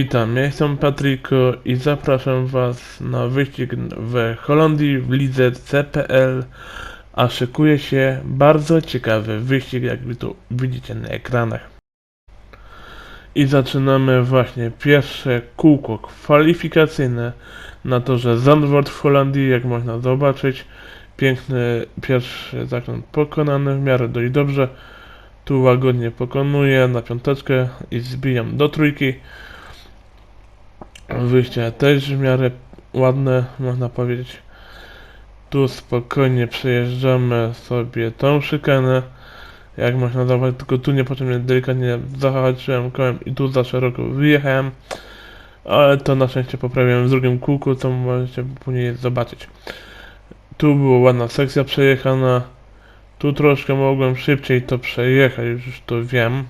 Witam, ja jestem Patryko i zapraszam Was na wyścig w Holandii w lidze CPL, a szykuje się bardzo ciekawy wyścig, jak Wy tu widzicie na ekranach. I zaczynamy właśnie pierwsze kółko kwalifikacyjne na torze Zandvoort w Holandii, jak można zobaczyć. Piękny pierwszy zakręt pokonany, w miarę dość dobrze. Tu łagodnie pokonuję na piąteczkę i zbijam do trójki. Wyjście też w miarę ładne, można powiedzieć. Tu spokojnie przejeżdżamy sobie tą szykanę. Jak można zauważyć, tylko tu niepotrzebnie delikatnie zahaczyłem kołem i tu za szeroko wyjechałem. Ale to na szczęście poprawiłem w drugim kółku, co możecie później zobaczyć. Tu była ładna sekcja przejechana. Tu troszkę mogłem szybciej to przejechać, już to wiem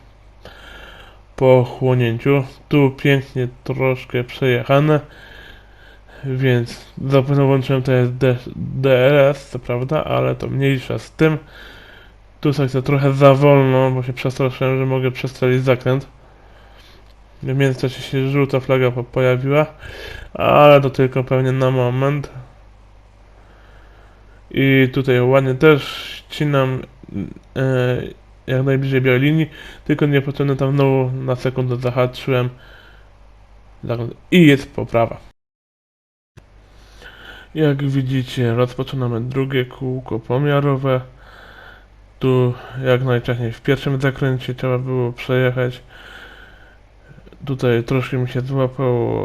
po chłonięciu. Tu pięknie troszkę przejechane, więc zapewne włączyłem to jest DRS, co prawda, ale to mniejsza z tym. Tu sekcja trochę za wolno, bo się przestraszyłem, że mogę przestrzelić zakręt. W międzyczasie się żółta flaga po pojawiła, ale to tylko pewnie na moment. I tutaj ładnie też ścinam e, jak najbliżej białej linii, tylko niepotrzebnie tam znowu na sekundę zahaczyłem Zakręt- i jest poprawa. Jak widzicie, rozpoczynamy drugie kółko pomiarowe. Tu jak najwcześniej w pierwszym zakręcie trzeba było przejechać. Tutaj troszkę mi się złapał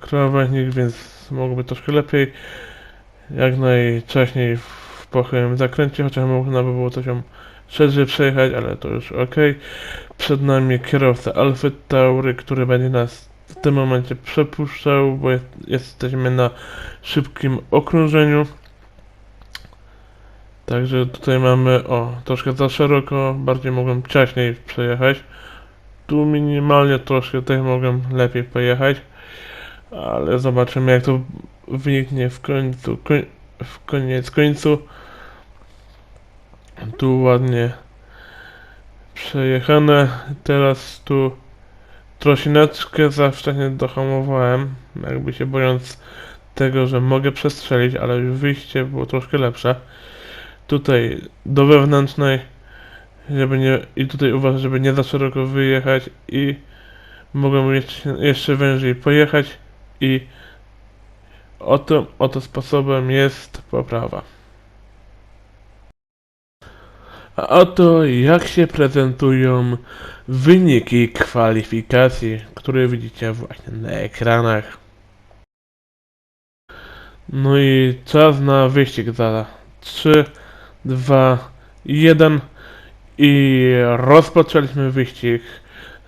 krawężnik, więc mogłoby troszkę lepiej. Jak najwcześniej w pochyłym zakręcie, chociaż można by było coś szerzej przejechać, ale to już ok. Przed nami kierowca Alfy Taury, który będzie nas w tym momencie przepuszczał, bo jest, jesteśmy na szybkim okrążeniu. Także tutaj mamy, o, troszkę za szeroko, bardziej mogłem wcześniej przejechać. Tu minimalnie troszkę tutaj mogłem lepiej pojechać, ale zobaczymy jak to wyniknie w końcu, koń, w koniec końcu. Tu ładnie przejechane. Teraz tu troszeczkę za wcześnie dohamowałem, jakby się bojąc tego, że mogę przestrzelić, ale już wyjście było troszkę lepsze. Tutaj do wewnętrznej, żeby nie, i tutaj uważam, żeby nie za szeroko wyjechać i mogłem jeszcze, jeszcze wężej pojechać i oto, oto sposobem jest poprawa. A oto jak się prezentują wyniki kwalifikacji, które widzicie właśnie na ekranach. No i czas na wyścig za 3, 2, 1 i rozpoczęliśmy wyścig.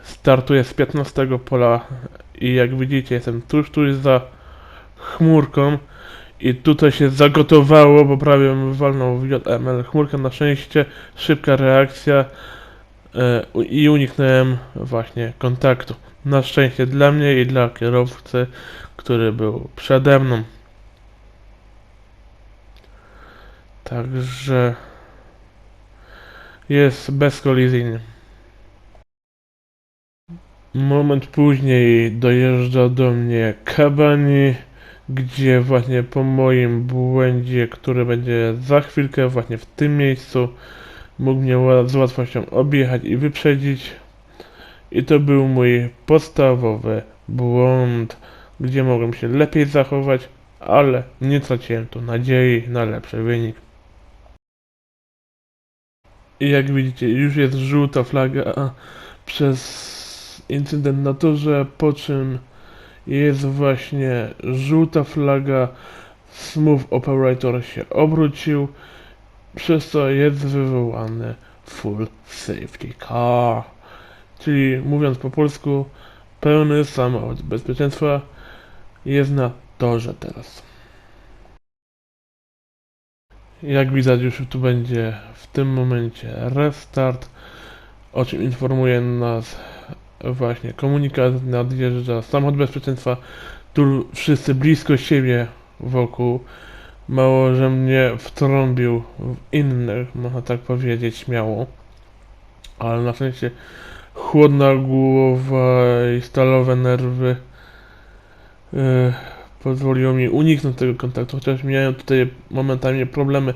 Startuję z 15 pola i jak widzicie jestem tuż, tuż za chmurką. I tutaj się zagotowało, bo prawie walnął w JML. Chmurka na szczęście, szybka reakcja e, i uniknąłem właśnie kontaktu. Na szczęście dla mnie i dla kierowcy, który był przede mną. Także jest bezkolizyjny. Moment później dojeżdża do mnie Kabani gdzie właśnie po moim błędzie, który będzie za chwilkę właśnie w tym miejscu, mógł mnie z łatwością objechać i wyprzedzić. I to był mój podstawowy błąd, gdzie mogłem się lepiej zachować, ale nie traciłem tu nadziei na lepszy wynik. I jak widzicie, już jest żółta flaga przez incydent na torze, po czym jest właśnie żółta flaga. Smooth Operator się obrócił, przez co jest wywołany Full Safety Car. Czyli mówiąc po polsku, pełny samochód bezpieczeństwa jest na torze teraz. Jak widać już tu będzie w tym momencie restart, o czym informuje nas właśnie komunikat nadjeżdża samochód bezpieczeństwa, tu wszyscy blisko siebie wokół. Mało, że mnie wtrąbił w innych, można tak powiedzieć śmiało. Ale na szczęście chłodna głowa i stalowe nerwy yy, pozwoliło mi uniknąć tego kontaktu, chociaż miałem tutaj momentami problemy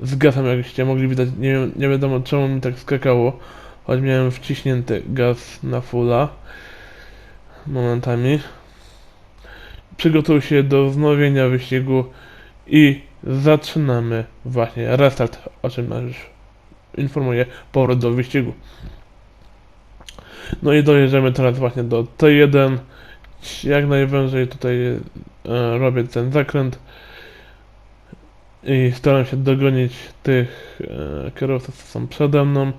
z gazem, jakście mogli widać, nie, nie wiadomo czemu mi tak skakało, choć miałem wciśnięty gaz na fulla momentami. Przygotuj się do wznowienia wyścigu i zaczynamy właśnie restart, o czym już informuję, powrót do wyścigu. No i dojeżdżamy teraz właśnie do T1. Jak najwężej tutaj e, robię ten zakręt i staram się dogonić tych e, kierowców, co są przede mną.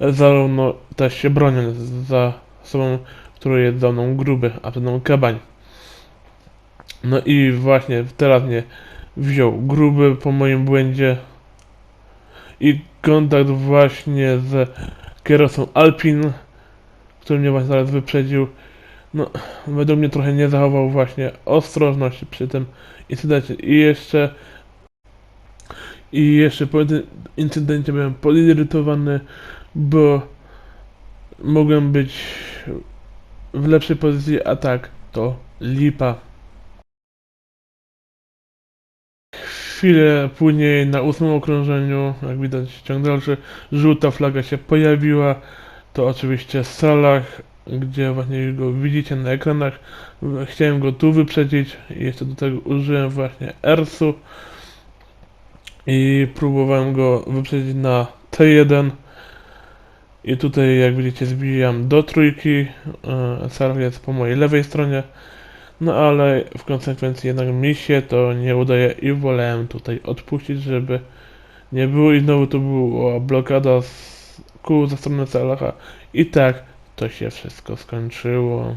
Zarówno też się bronię za sobą, który jest za mną gruby, a przed mną kabań. No i właśnie teraz mnie wziął gruby po moim błędzie i kontakt właśnie z kierowcą Alpin, który mnie właśnie zaraz wyprzedził. No, według mnie trochę nie zachował właśnie ostrożności przy tym incydencie. I jeszcze i jeszcze po tym incydencie byłem podirytowany, bo mogłem być w lepszej pozycji, a tak to lipa. Chwilę później na ósmym okrążeniu, jak widać ciąg dalszy, żółta flaga się pojawiła. To oczywiście Salah, gdzie właśnie go widzicie na ekranach. Chciałem go tu wyprzedzić i jeszcze do tego użyłem właśnie Ersu i próbowałem go wyprzedzić na T1 i tutaj jak widzicie zbijam do trójki e, Salah jest po mojej lewej stronie. No ale w konsekwencji jednak mi się to nie udaje i wolałem tutaj odpuścić, żeby nie było. I znowu to była blokada z kół ze strony Salaha i tak to się wszystko skończyło.